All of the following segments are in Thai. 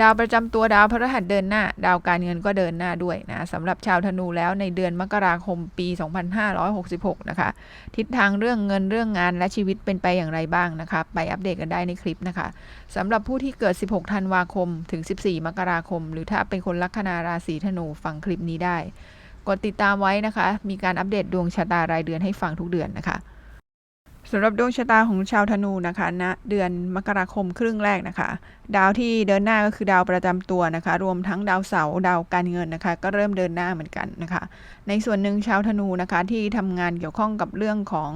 ดาวประจำตัวดาวพฤหัสเดินหน้า ดาวการเงินก็เดินหน้าด้วยนะสำหรับชาวธนูแล้วในเดือนมกราคมปี 2566 นะคะ ทิศทางเรื่องเงินเรื่องงานและชีวิตเป็นไปอย่างไรบ้างนะคะ ไปอัปเดตกันได้ในคลิปนะคะสำหรับผู้ที่เกิด 16 ธันวาคม ถึง 14 มกราคม หรือถ้าเป็นคนลัคนาราศีธนูฟังคลิปนี้ได้ กดติดตามไว้นะคะ มีการอัปเดตดวงชะตารายเดือนให้ฟังทุกเดือนนะคะ สำหรับดวงชะตาของชาวธนูนะคะณเดือนมกราคมครึ่งแรกนะคะ ดาวที่เดินหน้าก็คือดาวประจำตัวนะคะ รวมทั้งดาวเสาร์ดาวการเงินนะคะ ก็เริ่มเดินหน้าเหมือนกันนะคะ ในส่วนหนึ่งชาวธนูนะคะที่ทำงานเกี่ยวข้องกับเรื่องของ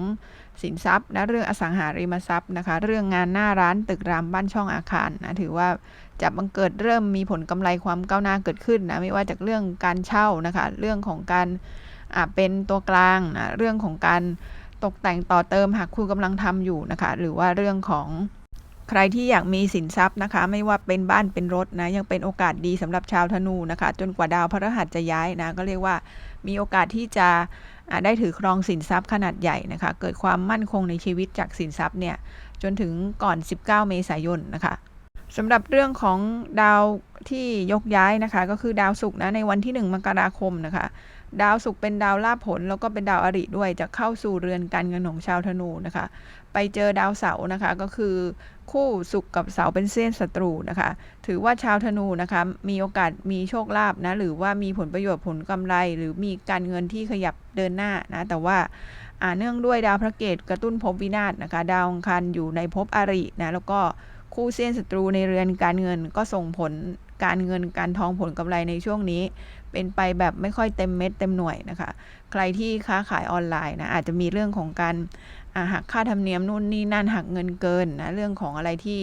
สินทรัพย์นะเรื่องอสังหาริมทรัพย์นะคะ เรื่องงานหน้าร้านตึกรามบ้านช่องอาคารนะถือว่าจะบังเกิดเริ่มมีผลกำไรความก้าวหน้าเกิดขึ้นนะไม่ว่าจากเรื่องการเช่านะคะ เรื่องของการเป็นตัวกลางนะเรื่องของการ ตกแต่งต่อเติมหากคุณกำลังทำอยู่นะคะ หรือว่าเรื่องของใครที่อยากมีสินทรัพย์นะคะ ไม่ว่าเป็นบ้านเป็นรถนะ ยังเป็นโอกาสดีสำหรับชาวธนูนะคะ จนกว่าดาวพฤหัสจะย้ายนะ ก็เรียกว่ามีโอกาสที่จะได้ถือครองสินทรัพย์ขนาดใหญ่นะคะ เกิดความมั่นคงในชีวิตจากสินทรัพย์เนี่ย จนถึงก่อน 19 เมษายนนะคะสำหรับเรื่องของดาวที่ยกย้ายนะคะ ก็คือดาวศุกร์นะในวันที่ 1 มกราคมนะคะ ดาวศุกร์เป็นดาวลาภผล แล้วก็เป็นดาวอริด้วยจะเข้าสู่เรือนการเงินของชาวธนูนะคะ ไปเจอดาวเสาร์นะคะก็คือคู่ศุกร์กับเสาเป็นเส้นศัตรูนะคะ ถือว่าชาวธนูนะคะมีโอกาสมีโชคลาภนะหรือว่ามีผลประโยชน์ผลกำไร หรือมีการเงินที่ขยับเดินหน้านะแต่ว่าอ่าเนื่องด้วยดาวพระเกตกระตุ้นภพวินาศนะคะ ดาวอังคารอยู่ในภพอรินะแล้วก็คู่เส้นศัตรูในเรือนการเงินก็ส่งผลการเงินการทองผลกำไรในช่วงนี้ เป็นไปแบบไม่ค่อยเต็มเม็ดเต็มหน่วยนะคะ ใครที่ค้าขายออนไลน์นะอาจจะมีเรื่องของการหักค่าธรรมเนียมนู่นนี่นั่นหักเงินเกินนะเรื่องของอะไรที่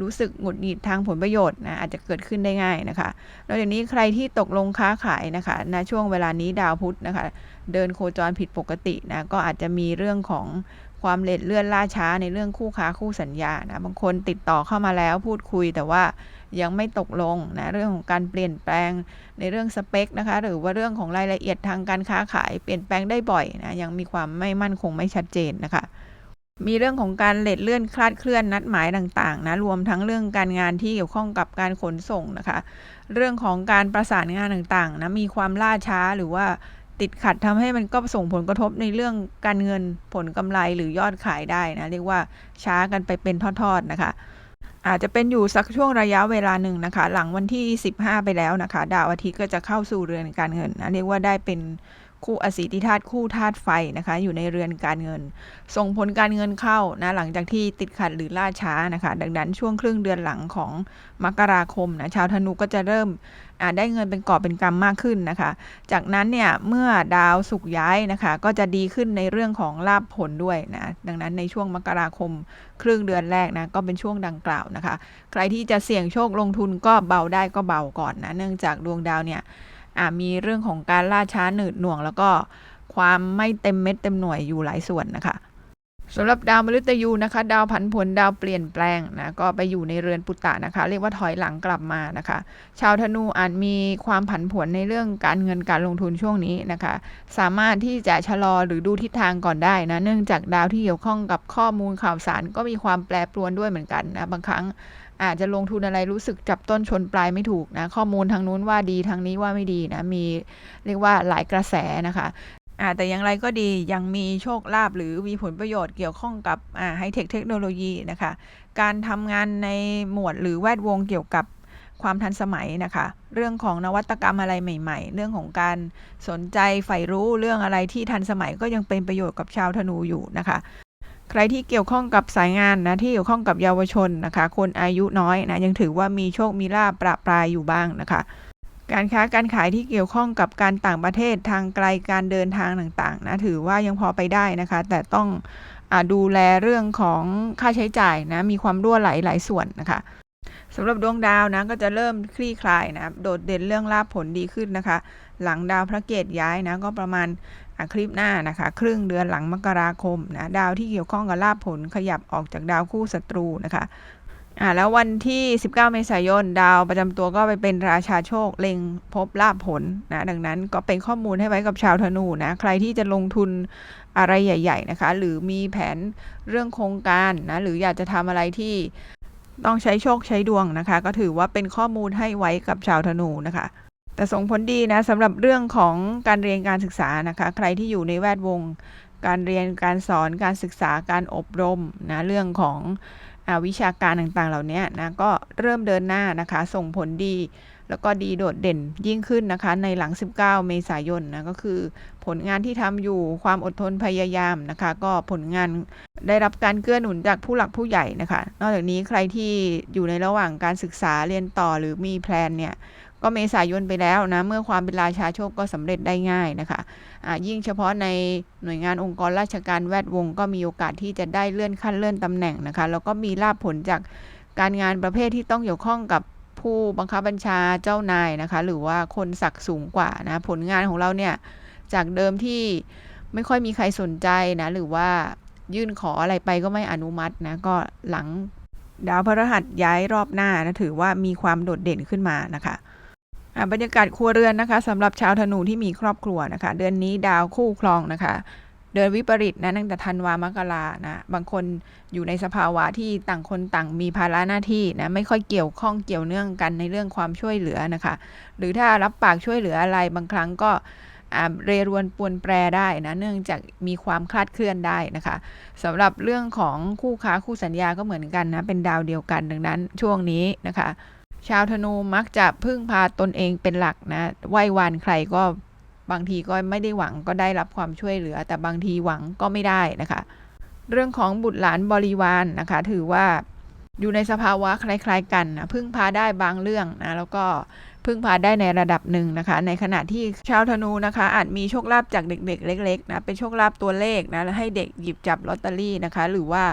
รู้สึกหงุดหงิดทางผลประโยชน์นะอาจจะเกิดขึ้นได้ง่ายนะคะแล้วอย่างนี้ใครที่ตกลงค้าขายนะคะณช่วงเวลานี้ดาวพุธนะคะ เดินโคจรผิดปกตินะก็อาจจะมีเรื่องของ ความเลทเลื่อนล่าช้าในเรื่องคู่ค้าคู่สัญญานะบางคนติดต่อเข้ามาแล้วพูดคุยแต่ว่ายังไม่ตกลงนะเรื่องของการเปลี่ยนแปลงในเรื่องสเปคนะคะหรือว่าเรื่องของรายละเอียดทางการค้าขายเปลี่ยนแปลงได้บ่อยนะยังมีความไม่มั่นคงไม่ชัดเจนนะคะมีเรื่องของการเลทเลื่อนคลาดเคลื่อนนัดหมายต่างๆนะรวมทั้งเรื่องการงานที่เกี่ยวข้องกับการขนส่งนะคะ เรื่องของการประสานงานต่างๆนะมีความล่าช้าหรือว่า ติดขัดทำให้มันก็ส่งผลกระทบในเรื่องการเงินผลกำไรหรือยอดขายได้นะ เรียกว่าช้ากันไปเป็นทอดๆนะคะ อาจจะเป็นอยู่สักช่วงระยะเวลาหนึ่งนะคะ หลังวันที่ 15 ไปแล้วนะคะ ดาวอาทิตย์ก็จะเข้าสู่เรือนการเงินนะเรียกว่าได้เป็น คู่อสิติธาตุคู่ธาตุไฟนะคะ อยู่ในเรือนการเงิน ส่งผลการเงินเข้านะหลังจากที่ติดขัดหรือล่าช้านะคะ ดังนั้นช่วงครึ่งเดือนหลังของมกราคมนะชาวธนูก็จะเริ่มได้เงินเป็นกอบเป็นกำมมากขึ้นนะคะ จากนั้นเนี่ยเมื่อดาวสุกย้ายนะคะ ก็จะดีขึ้นในเรื่องของลาบผลด้วยนะดังนั้นในช่วงมกราคมครึ่งเดือนแรกนะก็เป็นช่วงดังกล่าวนะคะ ใครที่จะเสี่ยงโชคลงทุนก็เบาได้ก็เบาก่อนนะเนื่องจากดวงดาวเนี่ย อ่ามีเรื่องของการล่าช้าหนืดหน่วง แล้วก็ความไม่เต็มเม็ดเต็มหน่วยอยู่หลายส่วนนะคะสำหรับดาวมฤตยูนะคะ ดาวผันผวนดาวเปลี่ยนแปลงนะก็ไปอยู่ในเรือนปุตตะนะคะ เรียกว่าถอยหลังกลับมานะคะ ชาวธนูอาจมีความผันผวนในเรื่องการเงินการลงทุนช่วงนี้นะคะ สามารถที่จะชะลอหรือดูทิศทางก่อนได้นะ เนื่องจากดาวที่เกี่ยวข้องกับข้อมูลข่าวสารก็มีความแปรปรวนด้วยเหมือนกันนะบางครั้ง อาจจะลงทุนอะไรรู้สึกจับต้นชนปลายไม่ถูกนะข้อมูลทางนู้นว่าดีทางนี้ว่าไม่ดีนะมีเรียกว่าหลายกระแสนะคะแต่อย่างไรก็ดียังมีโชคลาภหรือมีผลประโยชน์เกี่ยวข้องกับไฮเทคเทคโนโลยีนะคะ การทำงานในหมวดหรือแวดวงเกี่ยวกับความทันสมัยนะคะ เรื่องของนวัตกรรมอะไรใหม่ ๆ เรื่องของการสนใจใฝ่รู้เรื่องอะไรที่ทันสมัยก็ยังเป็นประโยชน์กับชาวธนูอยู่นะคะ ใครที่เกี่ยวข้องกับสายงานนะที่เกี่ยวข้องกับเยาวชนนะคะ คนอายุน้อยนะยังถือว่ามีโชคมีลาภประปรายอยู่บ้างนะคะ การค้าการขายที่เกี่ยวข้องกับการต่างประเทศทางไกลการเดินทางต่างๆนะถือว่ายังพอไปได้นะคะ แต่ต้องอดูแลเรื่องของค่าใช้จ่ายนะมีความรั่วไหลหลายส่วนนะคะสำหรับดวงดาวนะก็จะเริ่มคลี่คลายนะโดดเด่นเรื่องลาภผลดีขึ้นนะคะ หลังดาวพระเกตย้ายนะก็ประมาณ คลิปหน้านะคะครึ่งเดือนหลังมกราคมนะดาวที่เกี่ยวข้องกับลาภผลขยับออกจากดาวคู่ศัตรูนะคะอ่าแล้ววันที่ 19 เมษายน ดาวประจำตัวก็ไปเป็นราชาโชค เล็งพบลาภผลนะดังนั้นก็เป็นข้อมูลให้ไว้กับชาวธนูนะใครที่จะลงทุนอะไรใหญ่ ๆนะคะ หรือมีแผนเรื่องโครงการนะหรืออยากจะทำอะไรที่ต้องใช้โชคใช้ดวงนะคะ ก็ถือว่าเป็นข้อมูลให้ไว้กับชาวธนูนะคะ แต่ส่งผลดีนะสำหรับเรื่องของการเรียนการศึกษานะคะใครที่อยู่ในแวดวง การเรียนการสอนการศึกษาการอบรมนะเรื่องของอวิชาการต่างๆ เหล่านี้นะก็เริ่มเดินหน้านะคะ ส่งผลดี แล้วก็ดีโดดเด่นยิ่งขึ้นนะคะ ในหลัง 19 เมษายนนะก็คือผลงานที่ทำอยู่ความอดทนพยายามนะคะ ก็ผลงานได้รับการเกื้อหนุนจากผู้หลักผู้ใหญ่นะคะ นอกจากนี้ใครที่อยู่ในระหว่างการศึกษาเรียนต่อหรือมีแพลนเนี่ย ก็เมษายนไปแล้วนะ เมื่อความเป็นราชาโชคก็สำเร็จได้ง่ายนะคะยิ่งเฉพาะในหน่วยงานองค์กรราชการแวดวง ก็มีโอกาสที่จะได้เลื่อนขั้นเลื่อนตำแหน่งนะคะ แล้วก็มีลาภผลจากการงานประเภทที่ต้องเกี่ยวข้องกับผู้บังคับบัญชาเจ้านายนะคะ หรือว่าคนศักดิ์สูงกว่านะผลงานของเราเนี่ยจากเดิมที่ไม่ค่อยมีใครสนใจนะ หรือว่ายื่นขออะไรไปก็ไม่อนุมัตินะก็หลังดาวพฤหัสย้ายรอบหน้านะถือว่ามีความโดดเด่นขึ้นมานะคะ บรรยากาศครัวเรือนนะคะสำหรับชาวธนูที่มีครอบครัวนะคะ เดือนนี้ดาวคู่ครองนะคะ เดือนวิปริตนะตั้งแต่ธันวามกรานะบางคนอยู่ในสภาวะที่ต่างคนต่างมีภาระหน้าที่นะไม่ค่อยเกี่ยวข้องเกี่ยวเนื่องกันในเรื่องความช่วยเหลือนะคะ หรือถ้ารับปากช่วยเหลืออะไรบางครั้งก็เรรวนปวนแปรได้นะเนื่องจากมีความคลาดเคลื่อนได้นะคะสำหรับเรื่องของคู่ค้าคู่สัญญาก็เหมือนกันนะเป็นดาวเดียวกันดังนั้นช่วงนี้นะคะ ชาวธนูมักจะพึ่งพาตนเองเป็นหลักนะไหว้วานใครก็บางทีก็ไม่ได้หวังก็ได้รับความช่วยเหลือ แต่บางทีหวังก็ไม่ได้นะคะ เรื่องของบุตรหลานบริวารนนะคะ ถือว่าอยู่ในสภาวะคล้าย ๆ กันนะพึ่งพาได้บางเรื่องนะแล้วก็พึ่งพาได้ในระดับหนึ่งนะคะ ในขณะที่ชาวธนูนะคะ อาจมีโชคลาภจากเด็ก ๆ เล็กๆนะเป็นโชคลาภตัวเลขนะให้เด็กหยิบจับลอตเตอรี่นะคะ หรือว่า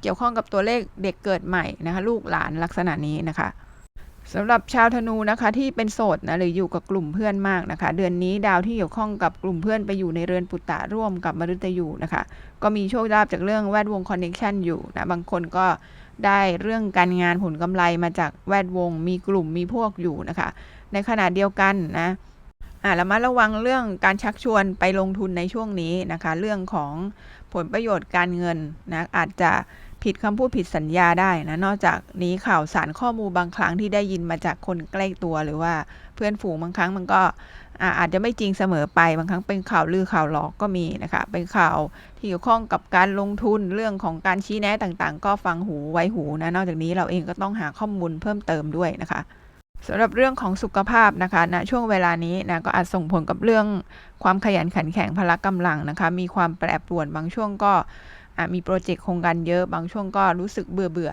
เกี่ยวข้องกับตัวเลขเด็กเกิดใหม่นะคะ ลูกหลานลักษณะนี้นะคะ สำหรับชาวธนูนะคะที่เป็นโสดนะหรืออยู่กับกลุ่มเพื่อนมากนะคะ เดือนนี้ดาวที่เกี่ยวข้องกับกลุ่มเพื่อนไปอยู่ในเรือนปุตตะร่วมกับมฤตยูนะคะ ก็มีโชคลาภจากเรื่องแวดวงคอนเน c ชันอยู่นะบางคนก็ได้เรื่องการงานผลกำไรมาจากแวดวง มีกลุ่มมีพวกอยู่นะคะ ในขณะเดียวกันนะอ่าระมัดระวังเรื่องการชักชวนไปลงทุนในช่วงนี้นะคะ เรื่องของผลประโยชน์การเงินนะอาจจะ ผิดคำพูดผิดสัญญาได้นะนอกจากนี้ข่าวสารข้อมูลบางครั้งที่ได้ยินมาจากคนใกล้ตัวหรือว่าเพื่อนฝูงบางครั้งมันก็อาจจะไม่จริงเสมอไปบางครั้งเป็นข่าวลือข่าวหลอกก็มีนะคะเป็นข่าวที่เกี่ยวข้องกับการลงทุนเรื่องของการชี้แนะต่างๆ ก็ฟังหูไว้หูนะนอกจากนี้เราเองก็ต้องหาข้อมูลเพิ่มเติมด้วยนะคะสำหรับเรื่องของสุขภาพนะคะณนะช่วงเวลานี้นะก็อาจส่งผลกับเรื่องความขยันขันแข็งพละกำลังนะคะ มีความแปรปรวนบางช่วงก็ มีโปรเจกต์โครงการเยอะบางช่วงก็รู้สึกเบื่อเบื่อ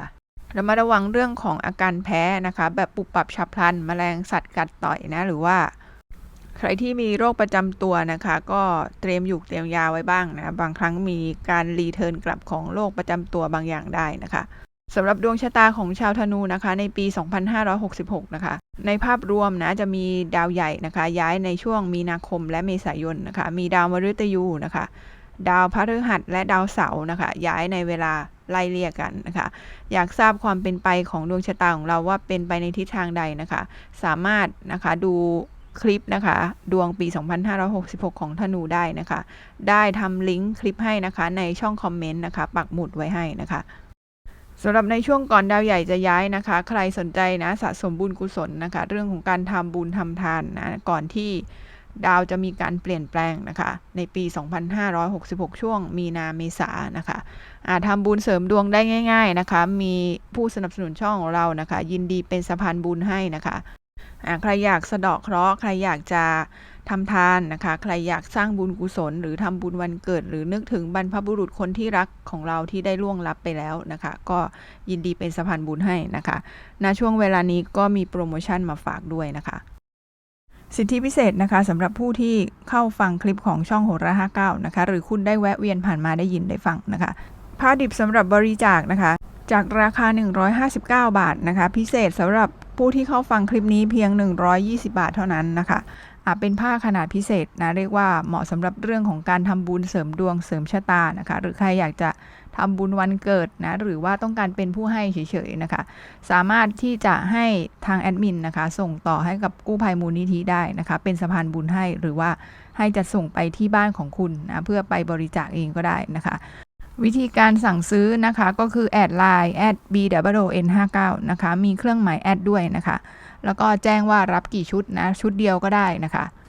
ระมัดระวังเรื่องของอาการแพ้นะคะ แบบปุบปับฉับพลันแมลงสัตว์กัดต่อยนะ หรือว่า ใครที่มีโรคประจำตัวนะคะ ก็เตรียมอยู่เตรียมยาไว้บ้างนะบางครั้งมีการรีเทิร์นกลับของโรคประจำตัวบางอย่างได้นะคะสำหรับดวงชะตาของชาวธนูนะคะ ในปี 2566 นะคะ ในภาพรวมนะจะมีดาวใหญ่นะคะ ย้ายในช่วงมีนาคมและเมษายนนะคะ มีดาวมฤตยูนะคะ ดาวพฤหัสและดาวเสาร์นะคะ ย้ายในเวลาไล่เลี่ยกันนะคะ อยากทราบความเป็นไปของดวงชะตาของเราว่าเป็นไปในทิศทางใดนะคะ สามารถนะคะดูคลิปนะคะ ดวงปี 2566 ของธนูได้นะคะ ได้ทำลิงก์คลิปให้นะคะในช่องคอมเมนต์นะคะ ปักหมุดไว้ให้นะคะสำหรับในช่วงก่อนดาวใหญ่จะย้ายนะคะ ใครสนใจนะสะสมบุญกุศลนะคะ เรื่องของการทำบุญทำทานนะก่อนที่ ดาวจะมีการเปลี่ยนแปลงนะคะ ในปี 2566 ช่วงมีนาเมษานะคะอาจทำบุญเสริมดวงได้ง่าย ๆนะคะ มีผู้สนับสนุนช่องของเรานะคะ ยินดีเป็นสะพานบุญให้นะคะใครอยากสะเดาะเคราะห์ใครอยากจะทำทานนะคะ ใครอยากสร้างบุญกุศล หรือทำบุญวันเกิด หรือนึกถึงบรรพบุรุษคนที่รักของเราที่ได้ล่วงลับไปแล้วนะคะ ก็ยินดีเป็นสะพานบุญให้นะคะณช่วงเวลานี้ก็มีโปรโมชั่นมาฝากด้วยนะคะ สิทธิพิเศษนะคะสำหรับผู้ที่เข้าฟังคลิปของช่องโหราห้าเก้านะคะหรือคุณได้แวะเวียนผ่านมาได้ยินได้ฟังนะคะผ้าดิบสำหรับบริจาคนะคะ จากราคา 159 บาทนะคะ พิเศษสำหรับผู้ที่เข้าฟังคลิปนี้เพียง 120 บาทเท่านั้นนะคะอะเป็นผ้าขนาดพิเศษนะเรียกว่าเหมาะสำหรับเรื่องของการทำบุญเสริมดวงเสริมชะตานะคะ หรือใครอยากจะ ทำบุญวันเกิดนะหรือว่าต้องการเป็นผู้ให้เฉยๆนะคะ สามารถที่จะให้ทางแอดมินนะคะ ส่งต่อให้กับกู้ภัยมูลนิธิได้นะคะ เป็นสะพานบุญให้หรือว่าให้จะส่งไปที่บ้านของคุณนะเพื่อไปบริจาคเองก็ได้นะคะวิธีการสั่งซื้อนะคะก็คือแอดไลน์แอด b w n 5 9นะคะ มีเครื่องหมายแอดด้วยนะคะ แล้วก็แจ้งว่ารับกี่ชุดนะ ชุดเดียวก็ได้นะคะ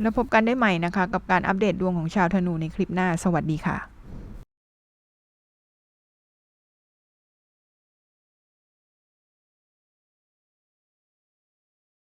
แล้วพบกันได้ใหม่นะคะ กับการอัปเดตดวงของชาวธนูในคลิปหน้า สวัสดีค่ะ